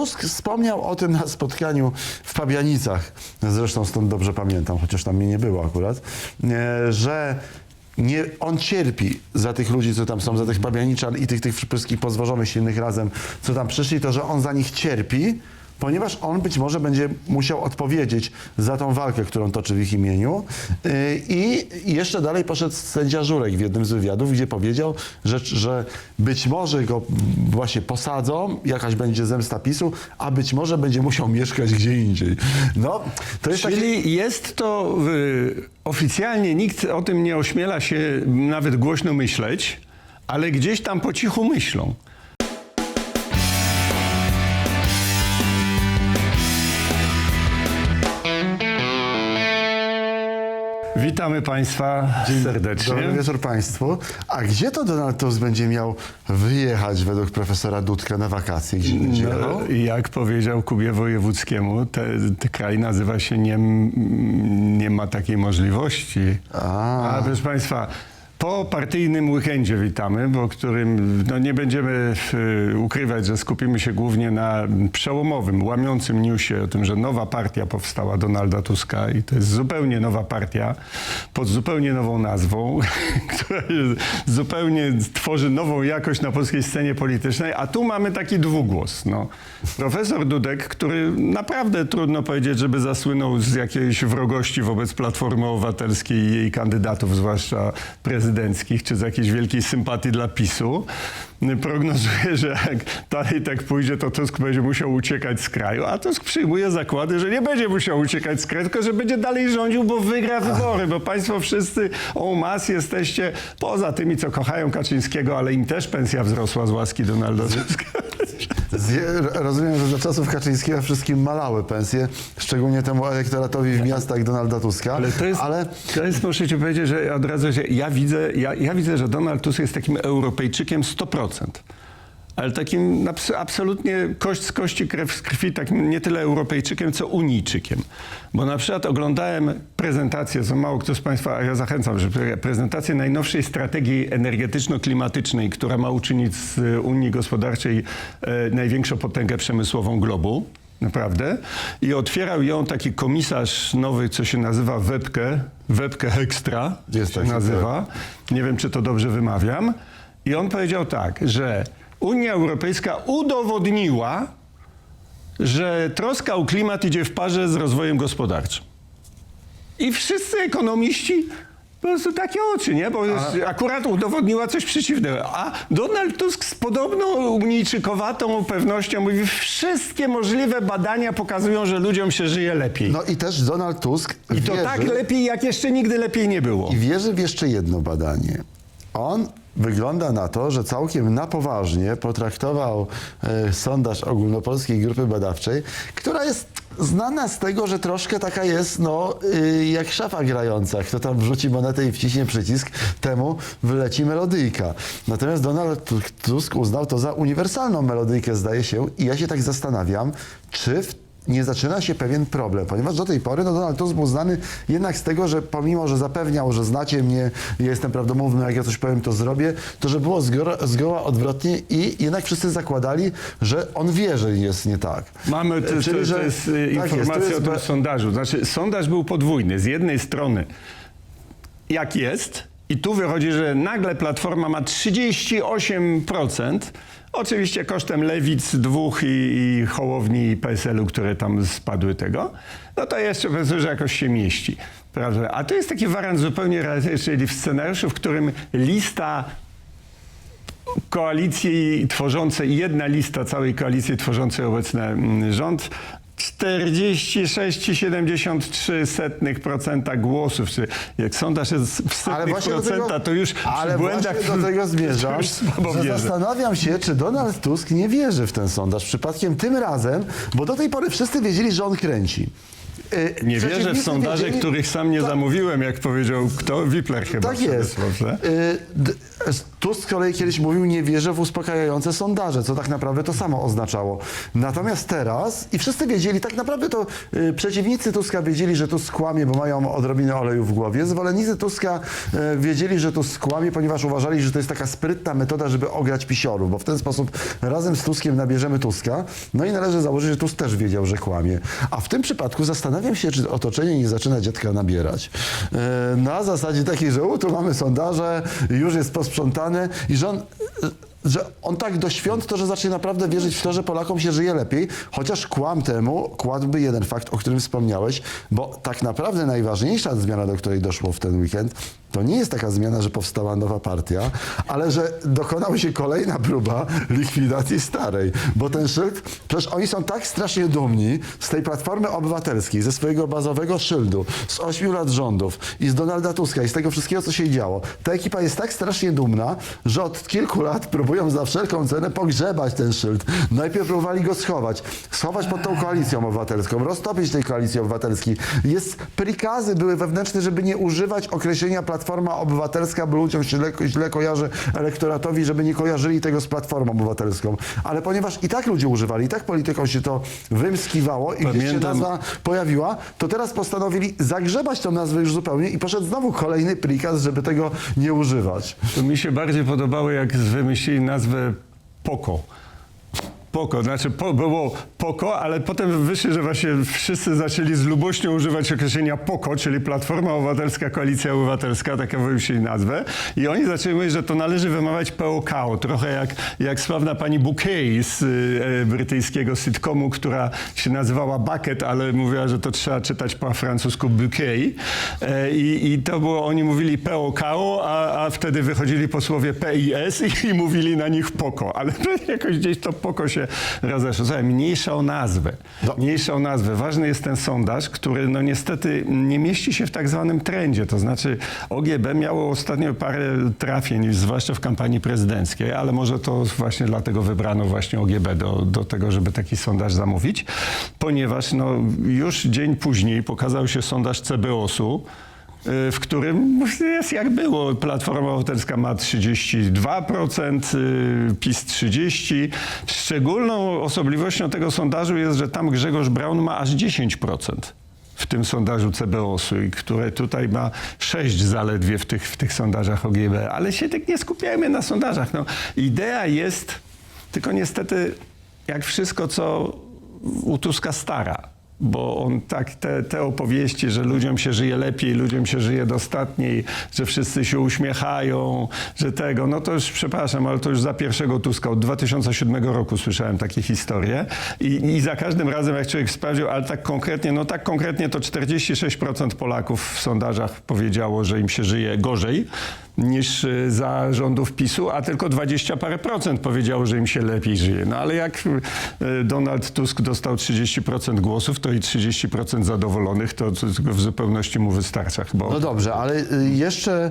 Tusk wspomniał o tym na spotkaniu w Pabianicach, zresztą stąd dobrze pamiętam, chociaż tam mnie nie było akurat, e, że nie, on cierpi za tych ludzi, co tam są, za tych Pabianiczan i tych, tych wszystkich pozwożonych silnych razem, co tam przyszli, to że on za nich cierpi, ponieważ on być może będzie musiał odpowiedzieć za tą walkę, którą toczy w ich imieniu. Yy, I jeszcze dalej poszedł sędzia Żurek w jednym z wywiadów, gdzie powiedział, że, że być może go właśnie posadzą, jakaś będzie zemsta PiSu, a być może będzie musiał mieszkać gdzie indziej. No, to jest. Czyli jest to y, oficjalnie nikt o tym nie ośmiela się nawet głośno myśleć, ale gdzieś tam po cichu myślą. Witamy Państwa serdecznie. Dobry wieczór Państwu. A gdzie to Donald Tusk będzie miał wyjechać według profesora Dudka na wakacje? Gdzie będzie? No, jak powiedział Kubie Wojewódzkiemu, te, te kraj nazywa się nie, nie ma takiej możliwości. A. A proszę Państwa, po partyjnym weekendzie witamy, bo którym no nie będziemy y, ukrywać, że skupimy się głównie na przełomowym, łamiącym newsie o tym, że nowa partia powstała Donalda Tuska i to jest zupełnie nowa partia pod zupełnie nową nazwą, która zupełnie tworzy nową jakość na polskiej scenie politycznej, a tu mamy taki dwugłos. No. Profesor Dudek, który naprawdę trudno powiedzieć, żeby zasłynął z jakiejś wrogości wobec Platformy Obywatelskiej i jej kandydatów, zwłaszcza prezydenckich, czy z jakiejś wielkiej sympatii dla PiSu, prognozuje, że jak dalej tak pójdzie, to Tusk będzie musiał uciekać z kraju, a Tusk przyjmuje zakłady, że nie będzie musiał uciekać z kraju, tylko że będzie dalej rządził, bo wygra wybory, bo państwo wszyscy en masse jesteście poza tymi, co kochają Kaczyńskiego, ale im też pensja wzrosła z łaski Donalda Tuska. Rozumiem, że za czasów Kaczyńskiego wszystkim malały pensje, szczególnie temu elektoratowi w miastach Donalda Tuska. Ale to jest, ale to jest muszę ci powiedzieć, że od razu, że ja widzę, ja, ja widzę, że Donald Tusk jest takim Europejczykiem 100%. Ale takim abs- absolutnie kość z kości, krew z krwi, takim nie tyle Europejczykiem, co Unijczykiem. Bo na przykład oglądałem prezentację, co mało kto z Państwa, a ja zachęcam, że prezentację najnowszej strategii energetyczno-klimatycznej, która ma uczynić z Unii Gospodarczej e, największą potęgę przemysłową globu. Naprawdę. I otwierał ją taki komisarz nowy, co się nazywa Webke, Webke Extra Jest się nazywa. Nie wiem, czy to dobrze wymawiam. I on powiedział tak, że Unia Europejska udowodniła, że troska o klimat idzie w parze z rozwojem gospodarczym. I wszyscy ekonomiści po prostu takie oczy, nie? Bo jest, akurat udowodniła coś przeciwnego. A Donald Tusk z podobną unijczykowatą pewnością mówi, wszystkie możliwe badania pokazują, że ludziom się żyje lepiej. no i też Donald Tusk I to wierzy, tak lepiej, jak jeszcze nigdy lepiej nie było. i wierzy w jeszcze jedno badanie. On wygląda na to, że całkiem na poważnie potraktował e, sondaż ogólnopolskiej grupy badawczej, która jest znana z tego, że troszkę taka jest, no, y, jak szafa grająca. Kto tam wrzuci monetę i wciśnie przycisk, temu wyleci melodyjka. Natomiast Donald Tu- Tusk uznał to za uniwersalną melodyjkę, zdaje się, i ja się tak zastanawiam, czy w nie zaczyna się pewien problem, ponieważ do tej pory no, Donald Tusk był znany jednak z tego, że pomimo, że zapewniał, że znacie mnie, jestem prawdomówny, jak ja coś powiem, to zrobię, to że było zgoła, zgoła odwrotnie i jednak wszyscy zakładali, że on wie, że jest nie tak. Mamy, to, to, Czyli, to że- jest tak jest, informacja to jest o tym sondażu. Znaczy, sondaż był podwójny. Z jednej strony, jak jest, i tu wychodzi, że nagle Platforma ma 38%, oczywiście kosztem Lewic dwóch i, i Hołowni i PSL-u, które tam spadły tego, no to jeszcze że jakoś się mieści. Prawda? A to jest taki wariant zupełnie, realistyczny, czyli w scenariuszu, w którym lista koalicji tworzącej, jedna lista całej koalicji tworzącej obecny mm, rząd 46,73% głosów. Czy jak sondaż jest w Ale właśnie procenta, tego, to już ale błędach właśnie do tego zmierzam, już słabo że wierzę. zastanawiam się, czy Donald Tusk nie wierzy w ten sondaż przypadkiem tym razem, bo do tej pory wszyscy wiedzieli, że on kręci. Y, Nie wierzę w sondaże, wiedzieli- których sam nie zamówiłem, jak powiedział kto? Wipler chyba. Tak jest. Y, Tusk z kolei kiedyś mówił, nie wierzę w uspokajające sondaże, co tak naprawdę to samo oznaczało. Natomiast teraz, i wszyscy wiedzieli, tak naprawdę to y, przeciwnicy Tuska wiedzieli, że Tusk kłamie, bo mają odrobinę oleju w głowie. Zwolennicy Tuska y, wiedzieli, że Tusk kłamie, ponieważ uważali, że to jest taka sprytna metoda, żeby ograć pisiorów, bo w ten sposób razem z Tuskiem nabierzemy Tuska. No i należy założyć, że Tusk też wiedział, że kłamie. A w tym przypadku zastanawiam się, czy otoczenie nie zaczyna dziadka nabierać. Y, na zasadzie takiej, że u, tu mamy sondaże, już jest posprzątane i że on, y, że on tak do świąt to, że zacznie naprawdę wierzyć w to, że Polakom się żyje lepiej, chociaż kłam temu, kładłby jeden fakt, o którym wspomniałeś, bo tak naprawdę najważniejsza zmiana, do której doszło w ten weekend, to nie jest taka zmiana, że powstała nowa partia, ale że dokonała się kolejna próba likwidacji starej, bo ten szyld, przecież oni są tak strasznie dumni z tej Platformy Obywatelskiej, ze swojego bazowego szyldu, z ośmiu lat rządów i z Donalda Tuska i z tego wszystkiego, co się działo. Ta ekipa jest tak strasznie dumna, że od kilku lat próbują za wszelką cenę pogrzebać ten szyld. Najpierw próbowali go schować, schować pod tą koalicją obywatelską, roztopić tej koalicji obywatelskiej. Jest, prikazy były wewnętrzne, żeby nie używać określenia Platforma Obywatelska, bo ludziom się źle, źle kojarzy elektoratowi, żeby nie kojarzyli tego z Platformą Obywatelską. Ale ponieważ i tak ludzie używali, i tak polityką się to wymskiwało i gdzieś się nazwa pojawiła, to teraz postanowili zagrzebać tą nazwę już zupełnie i poszedł znowu kolejny prikaz, żeby tego nie używać. To mi się bardziej podobało, jak wymyślili nazwę Poko. Poko, znaczy po, było Poko, ale potem wyszli, że właśnie wszyscy zaczęli z lubością używać określenia Poko, czyli Platforma Obywatelska, Koalicja Obywatelska, taka wymyślili nazwę. I oni zaczęli mówić, że to należy wymawiać POKO, trochę jak, jak sławna pani Bouquet z y, brytyjskiego sitcomu, która się nazywała Bucket, ale mówiła, że to trzeba czytać po francusku Bouquet. E, I, I to było, oni mówili POKO, a, a wtedy wychodzili posłowie PIS i, i mówili na nich POKO, ale jakoś gdzieś to POKO się rozeszło. Słuchaj, mniejsza o nazwę. No. Mniejsza o nazwę. Ważny jest ten sondaż, który no niestety nie mieści się w tak zwanym trendzie. To znaczy OGB miało ostatnio parę trafień, zwłaszcza w kampanii prezydenckiej, ale może to właśnie dlatego wybrano właśnie OGB do, do tego, żeby taki sondaż zamówić, ponieważ no, już dzień później pokazał się sondaż CBOS-u, w którym jest jak było. Platforma Obywatelska ma 32%, y, PiS 30%. Szczególną osobliwością tego sondażu jest, że tam Grzegorz Braun ma aż 10% w tym sondażu CBOS-u, i które tutaj ma 6 zaledwie w tych, w tych sondażach OGB. Ale się tak nie skupiajmy na sondażach. No, idea jest, tylko niestety jak wszystko, co u Tuska stara. Bo on tak, te, te opowieści, że ludziom się żyje lepiej, ludziom się żyje dostatniej, że wszyscy się uśmiechają, że tego, no to już przepraszam, ale to już za pierwszego Tuska, od 2007 roku słyszałem takie historie i, i za każdym razem jak człowiek sprawdził, ale tak konkretnie, no tak konkretnie to 46% Polaków w sondażach powiedziało, że im się żyje gorzej niż y, za rządów PiSu, a tylko 20 parę procent powiedziało, że im się lepiej żyje. No ale jak y, Donald Tusk dostał 30% głosów, to i 30% zadowolonych, to, w zupełności mu wystarcza chyba. No dobrze, ale y, jeszcze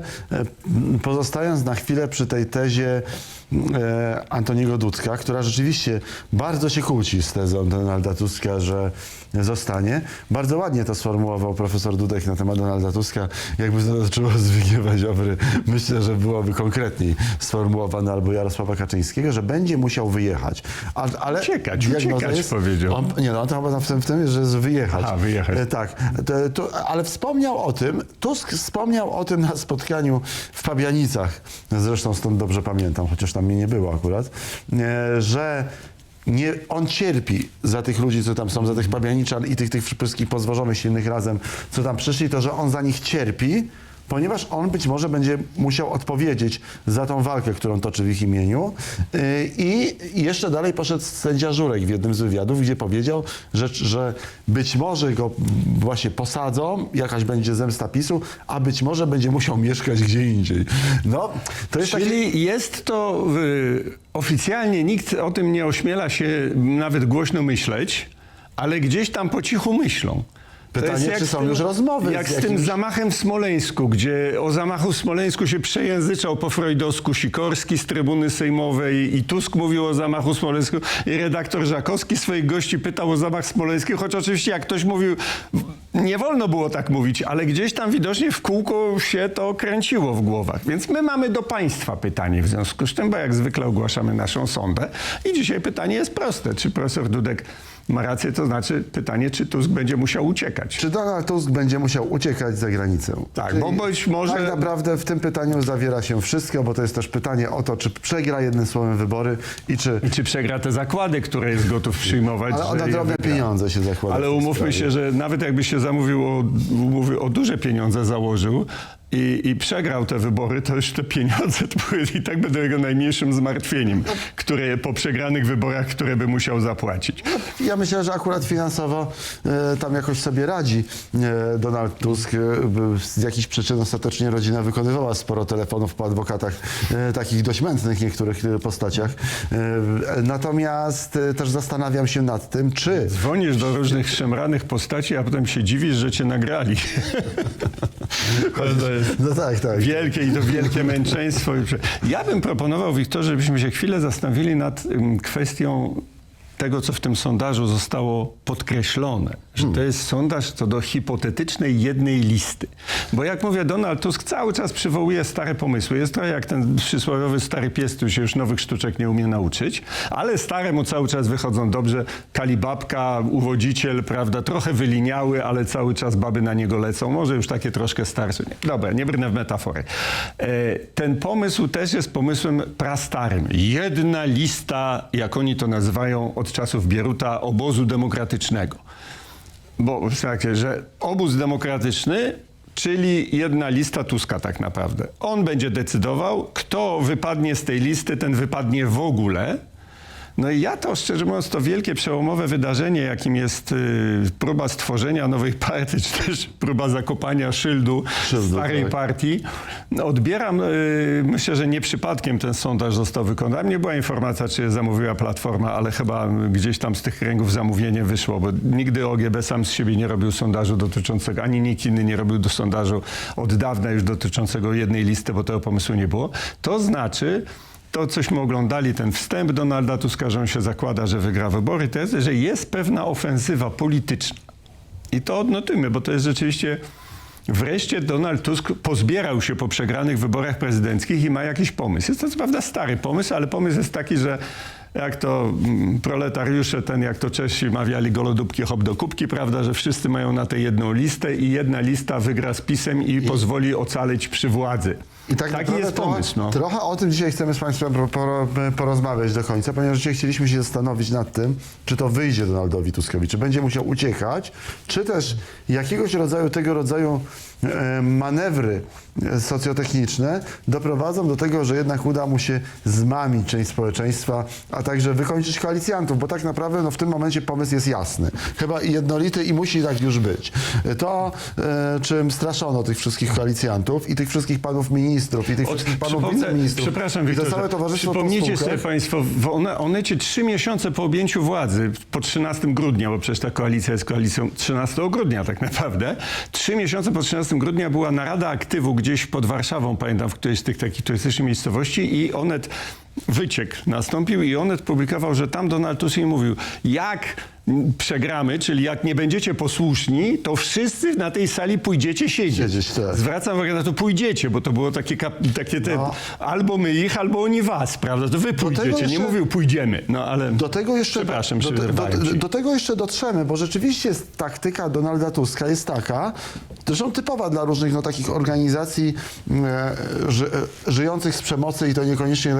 pozostając na chwilę przy tej tezie Antoniego Dudka, która rzeczywiście bardzo się kłóci z tezą Donalda Tuska, że zostanie. Bardzo ładnie to sformułował profesor Dudek na temat Donalda Tuska. Jakby to dotyczyło Zbigniewa Ziobry, myślę, że byłoby konkretniej sformułowane albo Jarosława Kaczyńskiego, że będzie musiał wyjechać. A, ale Uciekać, uciekać powiedział. On, nie, no on to chyba w tym, w tym jest, że jest wyjechać. Aha, wyjechać. E, tak, to, to, ale wspomniał o tym, Tusk wspomniał o tym na spotkaniu w Pabianicach, zresztą stąd dobrze pamiętam, chociaż tam mnie nie było akurat, e, że nie, on cierpi za tych ludzi, co tam są, za tych Pabianiczan i tych, tych wszystkich pozwożonych silnych razem, co tam przyszli, to że on za nich cierpi, ponieważ on być może będzie musiał odpowiedzieć za tą walkę, którą toczy w ich imieniu. Yy, I jeszcze dalej poszedł sędzia Żurek w jednym z wywiadów, gdzie powiedział, że, że być może go właśnie posadzą, jakaś będzie zemsta PiSu, a być może będzie musiał mieszkać gdzie indziej. No, to jest. Czyli jest to y, oficjalnie nikt o tym nie ośmiela się nawet głośno myśleć, ale gdzieś tam po cichu myślą. Pytanie, czy są tym- już rozmowy Jak z z tym jakimś... zamachem w Smoleńsku, gdzie o zamachu w Smoleńsku się przejęzyczał po freudowsku Sikorski z trybuny sejmowej i Tusk mówił o zamachu w Smoleńsku i redaktor Żakowski swoich gości pytał o zamach smoleński, choć oczywiście jak ktoś mówił, nie wolno było tak mówić, ale gdzieś tam widocznie w kółko się to kręciło w głowach. Więc my mamy do państwa pytanie w związku z tym, bo jak zwykle ogłaszamy naszą sondę i dzisiaj pytanie jest proste. Czy profesor Dudek ma rację? To znaczy pytanie, czy Tusk będzie musiał uciekać? Czy Donald Tusk będzie musiał uciekać za granicę? Tak, Czyli bo być może- Tak naprawdę w tym pytaniu zawiera się wszystko, bo to jest też pytanie o to, czy przegra jednym słowem wybory i czy... I czy przegra te zakłady, które jest gotów przyjmować? Ale na drobne pieniądze się zakłada. Ale umówmy się, że nawet jakby się zamówił o, o duże pieniądze założył i, i przegrał te wybory, to już te pieniądze to były i tak będą jego najmniejszym zmartwieniem, które po przegranych wyborach, które by musiał zapłacić. Ja myślę, że akurat finansowo e, tam jakoś sobie radzi e, Donald Tusk. E, z jakichś przyczyn ostatecznie rodzina wykonywała sporo telefonów po adwokatach, e, takich dość mętnych niektórych e, postaciach. E, natomiast e, też zastanawiam się nad tym, czy Dzwonisz do różnych szemranych postaci, a potem się dziwisz, że cię nagrali. No tak, tak. wielkie i to wielkie męczeństwo. Ja bym proponował, Wiktorze, żebyśmy się chwilę zastanowili nad ym, kwestią tego, co w tym sondażu zostało podkreślone, że to jest sondaż co do hipotetycznej jednej listy. Bo jak mówię, Donald Tusk cały czas przywołuje stare pomysły. Jest to jak ten przysłowiowy stary pies, który się już nowych sztuczek nie umie nauczyć, ale staremu cały czas wychodzą dobrze. Kalibabka, uwodziciel, prawda, trochę wyliniały, ale cały czas baby na niego lecą. Może już takie troszkę starsze. Nie, dobra, nie brnę w metafory. E, ten pomysł też jest pomysłem prastarym. Jedna lista, jak oni to nazywają od czasów Bieruta, obozu demokratycznego. Bo słuchajcie, że obóz demokratyczny, czyli jedna lista Tuska tak naprawdę. On będzie decydował, kto wypadnie z tej listy, ten wypadnie w ogóle. No i ja to, szczerze mówiąc, to wielkie przełomowe wydarzenie, jakim jest y, próba stworzenia nowej partii, czy też próba zakopania szyldu, Szyldu, starej tak. partii, odbieram, y, myślę, że nie przypadkiem ten sondaż został wykonany. Nie była informacja, czy je zamówiła Platforma, ale chyba gdzieś tam z tych kręgów zamówienie wyszło, bo nigdy OGB sam z siebie nie robił sondażu dotyczącego, ani nikt inny nie robił do sondażu od dawna już dotyczącego jednej listy, bo tego pomysłu nie było. To znaczy, to, cośmy oglądali, ten wstęp Donalda Tuska, że on się zakłada, że wygra wybory, to jest, że jest pewna ofensywa polityczna. I to odnotujmy, bo to jest rzeczywiście... Wreszcie Donald Tusk pozbierał się po przegranych wyborach prezydenckich i ma jakiś pomysł. Jest to co prawda stary pomysł, ale pomysł jest taki, że jak to mm, proletariusze, ten jak to Czesi mawiali golodóbki hop do kubki, prawda, że wszyscy mają na tę jedną listę i jedna lista wygra z pisem i, pozwoli ocaleć przy władzy. I tak Taki jest pomysł. No. Trochę o tym dzisiaj chcemy z Państwem por- por- porozmawiać do końca, ponieważ dzisiaj chcieliśmy się zastanowić nad tym, czy to wyjdzie Donaldowi Tuskowi, czy będzie musiał uciekać, czy też jakiegoś rodzaju tego rodzaju e, manewry socjotechniczne doprowadzą do tego, że jednak uda mu się zmamić część społeczeństwa, a także wykończyć koalicjantów, bo tak naprawdę no, w tym momencie pomysł jest jasny. Chyba jednolity i musi tak już być. To, e, czym straszono tych wszystkich koalicjantów i tych wszystkich panów ministrów i tych Od- wszystkich panów wiceministrów Przepraszam, i to Wiktorze, całe Przypomnijcie sobie Państwo, one, Onecie trzy miesiące po objęciu władzy, po 13 grudnia, bo przecież ta koalicja jest koalicją 13 grudnia tak naprawdę, trzy miesiące po 13 grudnia była narada aktywu gdzieś pod Warszawą, pamiętam, w którejś z tych takich turystycznych miejscowości i Onet wyciek nastąpił i Onet publikował, że tam Donald Tusk mówił, jak przegramy, czyli jak nie będziecie posłuszni, to wszyscy na tej sali pójdziecie siedzieć. Siedzieć, tak. Zwracam uwagę na to, pójdziecie, bo to było takie, takie te, No. albo my ich, albo oni was, prawda? To wy pójdziecie, nie jeszcze- mówił pójdziemy, no ale Do tego jeszcze, przepraszam, do, do, do, do tego jeszcze dotrzemy, bo rzeczywiście taktyka Donalda Tuska jest taka, zresztą typowa dla różnych no, takich organizacji e, ży, e, żyjących z przemocy i to niekoniecznie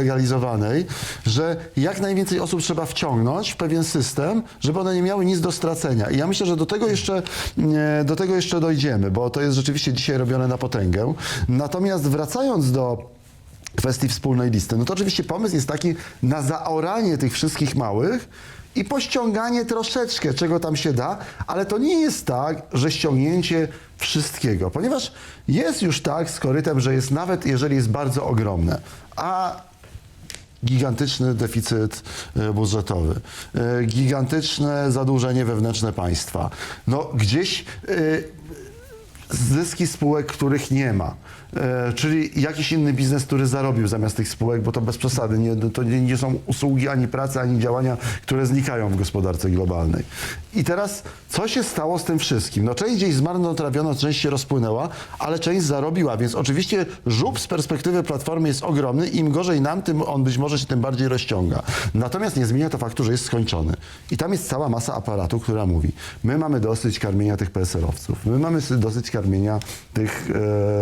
że jak najwięcej osób trzeba wciągnąć w pewien system, żeby one nie miały nic do stracenia. I ja myślę, że do tego jeszcze, do tego jeszcze dojdziemy, bo to jest rzeczywiście dzisiaj robione na potęgę. Natomiast wracając do kwestii wspólnej listy. No to oczywiście pomysł jest taki na zaoranie tych wszystkich małych i pościąganie troszeczkę, czego tam się da, ale to nie jest tak, że ściągnięcie wszystkiego, ponieważ jest już tak z korytem, że jest nawet jeżeli jest bardzo ogromne, a gigantyczny deficyt e, budżetowy, e, gigantyczne zadłużenie wewnętrzne państwa. No gdzieś e, zyski spółek, których nie ma. E, czyli jakiś inny biznes, który zarobił zamiast tych spółek, bo to bez przesady, nie, to nie, nie są usługi, ani prace, ani działania, które znikają w gospodarce globalnej. I teraz, co się stało z tym wszystkim? No część gdzieś zmarnotrawiono, część się rozpłynęła, ale część zarobiła, więc oczywiście żub z perspektywy Platformy jest ogromny im gorzej nam, tym on być może się tym bardziej rozciąga. Natomiast nie zmienia to faktu, że jest skończony. I tam jest cała masa aparatu, która mówi, my mamy dosyć karmienia tych PSL-owców, my mamy dosyć karmienia tych,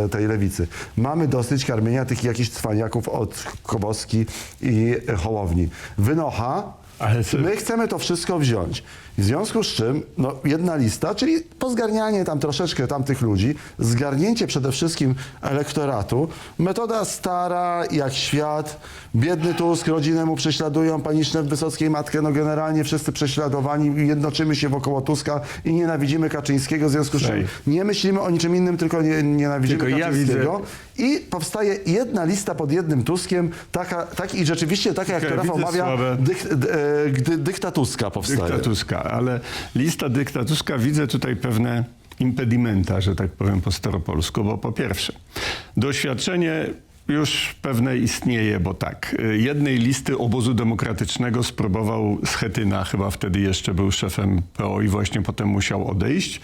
e, tej lewicy, mamy dosyć karmienia tych jakichś cwaniaków od Koboski i Hołowni. Wynocha, My chcemy to wszystko wziąć. W związku z czym, no, jedna lista, czyli pozgarnianie tam troszeczkę tamtych ludzi, zgarnięcie przede wszystkim elektoratu, metoda stara jak świat, biedny Tusk, rodzinę mu prześladują, paniczne w Wysockiej matkę, no generalnie wszyscy prześladowani, jednoczymy się wokoło Tuska i nienawidzimy Kaczyńskiego, w związku z czym nie myślimy o niczym innym, tylko nie, nienawidzimy Tylko ja Kaczyńskiego. I powstaje jedna lista pod jednym Tuskiem, taka, tak, i rzeczywiście taka, jak to Rafał mawia, dyk, d, gdy, dyktatuska powstaje. Dyktatuska, ale lista dyktatuska widzę tutaj pewne impedimenta, że tak powiem po staropolsku, bo po pierwsze, doświadczenie już pewne istnieje, bo tak, jednej listy obozu demokratycznego spróbował Schetyna, chyba wtedy jeszcze był szefem PO i właśnie potem musiał odejść.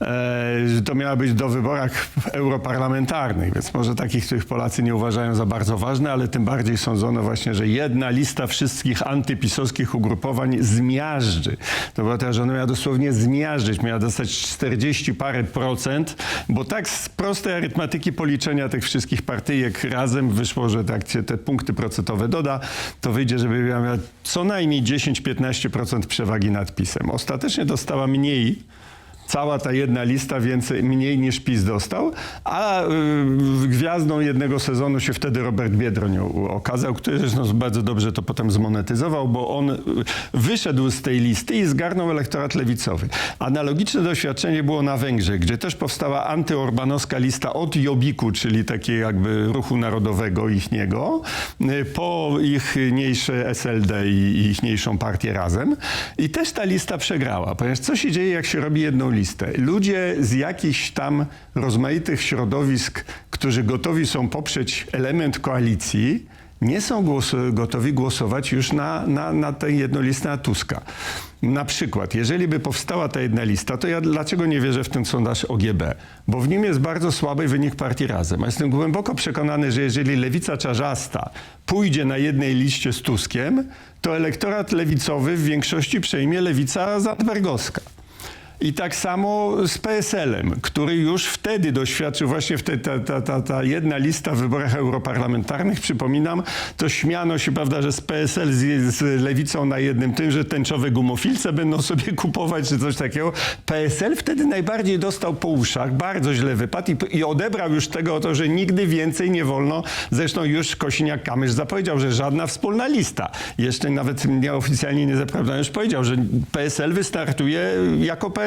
E, to miała być do wyborach europarlamentarnych, więc może takich, których Polacy nie uważają za bardzo ważne, ale tym bardziej sądzono właśnie, że jedna lista wszystkich antypisowskich ugrupowań zmiażdży. To była ta, że ona miała dosłownie zmiażdżyć, miała dostać 40 parę procent, bo tak z prostej arytmetyki policzenia tych wszystkich partyjek razem wyszło, że tak się te punkty procentowe doda, to wyjdzie, żeby miała co najmniej 10-15% przewagi nad PiSem. Ostatecznie dostała mniej cała ta jedna lista więcej, mniej niż PiS dostał, a y, gwiazdą jednego sezonu się wtedy Robert Biedroń okazał, który zresztą bardzo dobrze to potem zmonetyzował, bo on y, wyszedł z tej listy i zgarnął elektorat lewicowy. Analogiczne doświadczenie było na Węgrzech, gdzie też powstała antyorbanowska lista od Jobiku, czyli takiej jakby ruchu narodowego ichniego, y, po ichniejsze SLD i ichniejszą partię razem. I też ta lista przegrała, ponieważ co się dzieje, jak się robi jedną Ludzie z jakichś tam rozmaitych środowisk, którzy gotowi są poprzeć element koalicji, nie są głos, gotowi głosować już na, na, na tę jedną listę na Tuska. Na przykład, jeżeli by powstała ta jedna lista, to ja dlaczego nie wierzę w ten sondaż OGB? Bo w nim jest bardzo słaby wynik partii Razem. A jestem głęboko przekonany, że jeżeli lewica czarzasta pójdzie na jednej liście z Tuskiem, to elektorat lewicowy w większości przejmie lewica zandbergowska. I tak samo z PSL-em, który już wtedy doświadczył, właśnie wtedy ta, ta, ta, ta jedna lista w wyborach europarlamentarnych, przypominam, to śmiano się, prawda, że z PSL z, z lewicą na jednym tym, że tęczowe gumofilce będą sobie kupować, czy coś takiego. PSL wtedy najbardziej dostał po uszach, bardzo źle wypadł i, i odebrał już tego to, że nigdy więcej nie wolno, zresztą już Kosiniak-Kamysz zapowiedział, że żadna wspólna lista. Jeszcze nawet nieoficjalnie nie zaprawdzono, już powiedział, że PSL wystartuje jako PSL.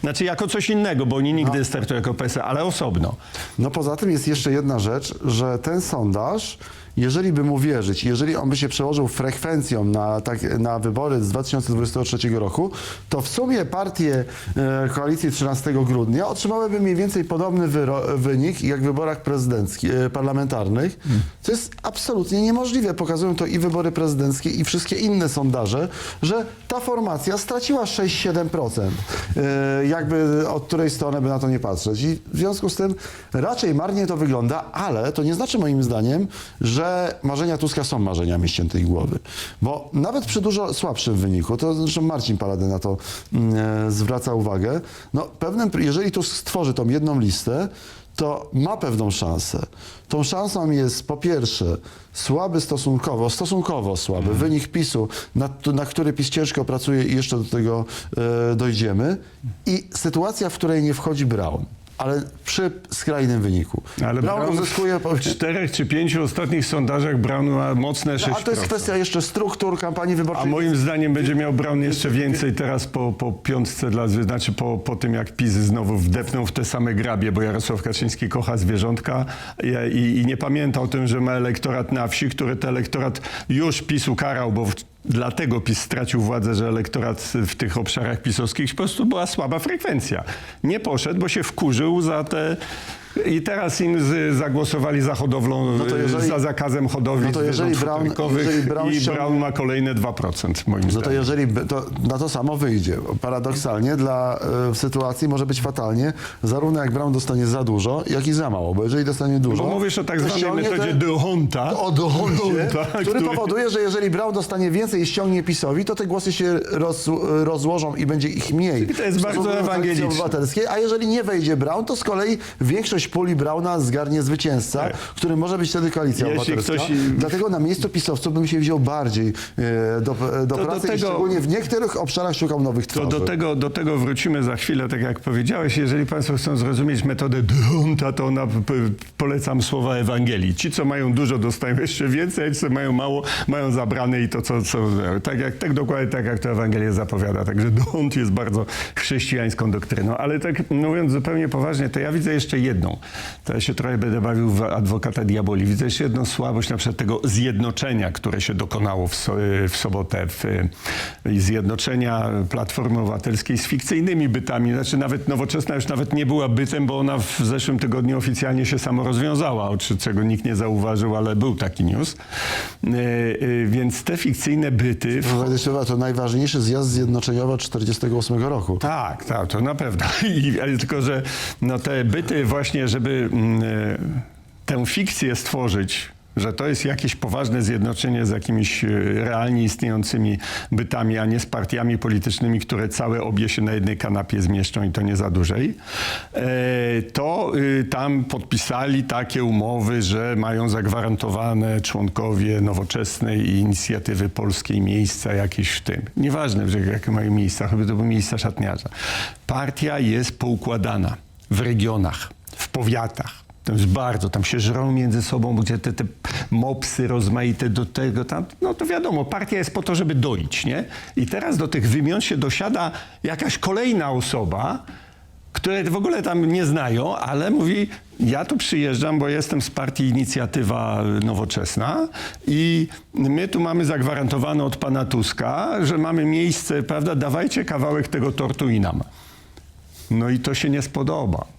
Znaczy jako coś innego, bo oni nigdy startują jako PSL, ale osobno. No poza tym jest jeszcze jedna rzecz, że ten sondaż, jeżeli by mu wierzyć, jeżeli on by się przełożył frekwencją na, tak, na wybory z 2023 roku, to w sumie partie e, koalicji 13 grudnia otrzymałyby mniej więcej podobny wynik jak w wyborach prezydenckich, e, parlamentarnych, co jest absolutnie niemożliwe. Pokazują to i wybory prezydenckie i wszystkie inne sondaże, że ta formacja straciła 6-7%. E, jakby od której strony by na to nie patrzeć. I w związku z tym raczej marnie to wygląda, ale to nie znaczy moim zdaniem, że marzenia Tuska są marzeniami ściętej głowy. Bo nawet przy dużo słabszym wyniku, to zresztą Marcin Palady na to mm, e, zwraca uwagę, no pewnym, jeżeli Tusk stworzy tą jedną listę, to ma pewną szansę. Tą szansą jest po pierwsze słaby stosunkowo, stosunkowo słaby wynik PiSu, na, na który PiS ciężko pracuje i jeszcze do tego e, dojdziemy. I sytuacja, w której nie wchodzi Braun. Ale przy skrajnym wyniku. Ale Brown Brown uzyskuje... w czterech czy pięciu ostatnich sondażach Brown ma mocne 6%. No, a to jest kwestia jeszcze struktur kampanii A wyborczej. moim zdaniem będzie miał Brown jeszcze więcej teraz po, po piątce, dla, znaczy po, po tym jak PiS znowu wdepnął w te same grabie, bo Jarosław Kaczyński kocha zwierzątka i, i, i nie pamięta o tym, że ma elektorat na wsi, który ten elektorat już PiS ukarał, bo w, dlatego PiS stracił władzę, że elektorat w tych obszarach pisowskich po prostu była słaba frekwencja. Nie poszedł, bo się wkurzył za te... I teraz im z, zagłosowali za hodowlą, No to jeżeli- za zakazem hodowli no to jeżeli zwierząt Brown- futerkowych jeżeli Brown i ściągnie- Brown ma kolejne 2% moim No to zdaniem. jeżeli by- to na to samo wyjdzie. Paradoksalnie dla e, w sytuacji może być fatalnie, zarówno jak Brown dostanie za dużo, jak i za mało. Bo jeżeli dostanie dużo. Bo mówisz o tak to zwanej ściągnie metodzie te- Honta. o dochodzie, który, powoduje, że jeżeli Brown dostanie więcej i ściągnie PiSowi, to te głosy się roz, rozłożą i będzie ich mniej. to jest w bardzo stosunku do Koalicji ewangeliczne. Obywatelskiej, a jeżeli nie wejdzie Brown, to z kolei większość puli Browna zgarnie zwycięzca, Tak. który może być wtedy Koalicja Jeśli Obywatelska. ktoś- Dlatego na miejscu pisowców bym się wziął bardziej e, do, do do pracy i tego- szczególnie w niektórych obszarach szukał nowych To twarzy. do tego, do tego wrócimy za chwilę, tak jak powiedziałeś. Jeżeli Państwo chcą zrozumieć metodę de Honta, to na, p- polecam słowa Ewangelii. Ci, co mają dużo, dostają jeszcze więcej, a ci, co mają mało, mają zabrane i to, co... co tak, jak, tak dokładnie tak, jak to Ewangelia zapowiada. Także de Hont jest bardzo chrześcijańską doktryną. Ale tak mówiąc zupełnie poważnie, to ja widzę jeszcze jedną. To ja się trochę będę bawił w adwokata diaboli. Widzę jeszcze jedną słabość na przykład tego zjednoczenia, które się dokonało w, so, w sobotę. W, i zjednoczenia Platformy Obywatelskiej z fikcyjnymi bytami. Znaczy nawet Nowoczesna już nawet nie była bytem, bo ona w zeszłym tygodniu oficjalnie się samo rozwiązała, o czy- czego nikt nie zauważył, ale był taki news. E, e, Więc te fikcyjne byty... Powiedzieć, to najważniejszy zjazd zjednoczeniowy 48 roku. Tak, tak, to na pewno. I, ale tylko, że no te byty właśnie, żeby mm, e, tę fikcję stworzyć, że to jest jakieś poważne zjednoczenie z jakimiś e, realnie istniejącymi bytami, a nie z partiami politycznymi, które całe obie się na jednej kanapie zmieszczą i to nie za dłużej, e, to y, tam podpisali takie umowy, że mają zagwarantowane członkowie nowoczesnej inicjatywy polskiej miejsca jakieś w tym. Nieważne, jakie mają miejsca, choćby to były miejsca szatniarza. Partia jest poukładana w regionach, w powiatach. To jest bardzo, tam się żrą między sobą, gdzie te, te mopsy rozmaite do tego, tam, no to wiadomo, partia jest po to, żeby doić, nie? I teraz do tych wymian się dosiada jakaś kolejna osoba, które w ogóle tam nie znają, ale mówi, ja tu przyjeżdżam, bo jestem z partii Inicjatywa Nowoczesna i my tu mamy zagwarantowane od pana Tuska, że mamy miejsce, prawda, dawajcie kawałek tego tortu i nam. No i to się nie spodoba.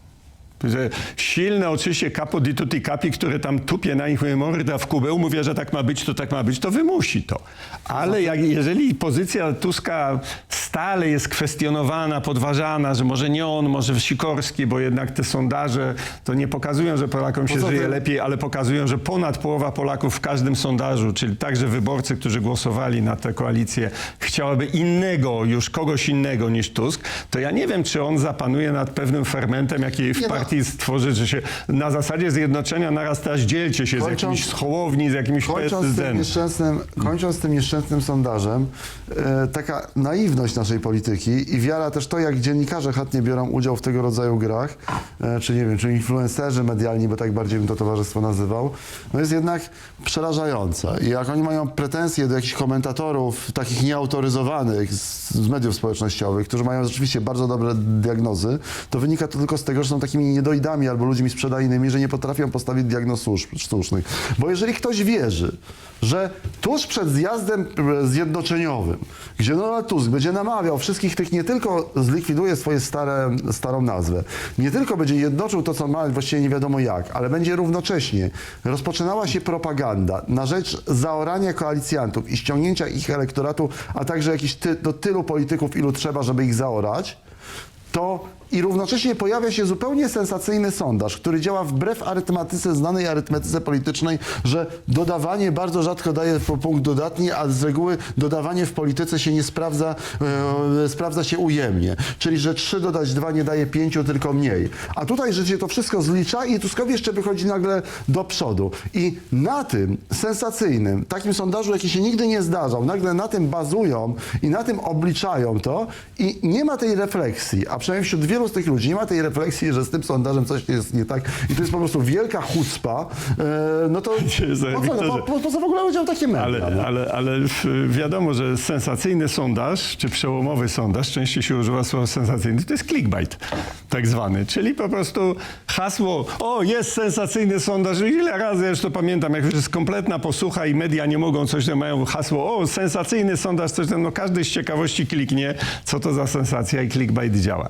Silne oczywiście capo di tutti capi, które tam tupie na ich morda w kubeł, mówię, że tak ma być, to tak ma być, to wymusi to. Ale jak, jeżeli pozycja Tuska stale jest kwestionowana, podważana, że może nie on, może Sikorski, bo jednak te sondaże to nie pokazują, że Polakom się żyje lepiej, ale pokazują, że ponad połowa Polaków w każdym sondażu, czyli także wyborcy, którzy głosowali na tę koalicję, chciałaby innego, już kogoś innego niż Tusk, to ja nie wiem, czy on zapanuje nad pewnym fermentem, jaki w no. Partii stworzy, że się na zasadzie zjednoczenia naraz teraz dzielcie się z Kończąc- z Hołowni, z jakimiś Kończąc tym, PSDN. nieszczęsnym, kończąc tym nieszczęsnym sondażem, e, taka naiwność naszej polityki i wiara też to, jak dziennikarze chętnie biorą udział w tego rodzaju grach, e, czy nie wiem, czy influencerzy medialni, bo tak bardziej bym to towarzystwo nazywał, no jest jednak przerażająca. I jak oni mają pretensje do jakichś komentatorów takich nieautoryzowanych z, z mediów społecznościowych, którzy mają rzeczywiście bardzo dobre diagnozy, to wynika to tylko z tego, że są takimi niedoidami albo ludźmi sprzedajnymi, że nie potrafią postawić diagnoz słusznych. Bo jeżeli ktoś wierzy, że tuż przed zjazdem e, zjednoczeniowym, gdzie Donald Tusk będzie namawiał wszystkich tych, nie tylko zlikwiduje swoje stare, starą nazwę, nie tylko będzie jednoczył to, co ma, właściwie nie wiadomo jak, ale będzie równocześnie rozpoczynała się propaganda na rzecz zaorania koalicjantów i ściągnięcia ich elektoratu, a także jakiś ty, do tylu polityków, ilu trzeba, żeby ich zaorać, to i równocześnie pojawia się zupełnie sensacyjny sondaż, który działa wbrew arytmetyce, znanej arytmetyce politycznej, że dodawanie bardzo rzadko daje punkt dodatni, a z reguły dodawanie w polityce się nie sprawdza, e, sprawdza się ujemnie. Czyli, że 3 dodać 2 nie daje 5, tylko mniej. A tutaj, że się to wszystko zlicza i Tuskowi jeszcze wychodzi nagle do przodu. I na tym sensacyjnym, takim sondażu, jaki się nigdy nie zdarzał, nagle na tym bazują i na tym obliczają to i nie ma tej refleksji, a przynajmniej wśród wielu wielu z tych ludzi nie ma tej refleksji, że z tym sondażem coś jest nie tak i to jest po prostu wielka chucpa, e, no to po co, no, po, po co w ogóle ludziom takie media? Ale, no? ale, ale wiadomo, że sensacyjny sondaż, czy przełomowy sondaż, częściej się używa słowa sensacyjny, to jest clickbait tak zwany, czyli po prostu hasło, o jest sensacyjny sondaż, ile razy to pamiętam, jak już jest kompletna posłucha i media nie mogą coś, to mają hasło, o sensacyjny sondaż, coś tam, no każdy z ciekawości kliknie, co to za sensacja i clickbait działa.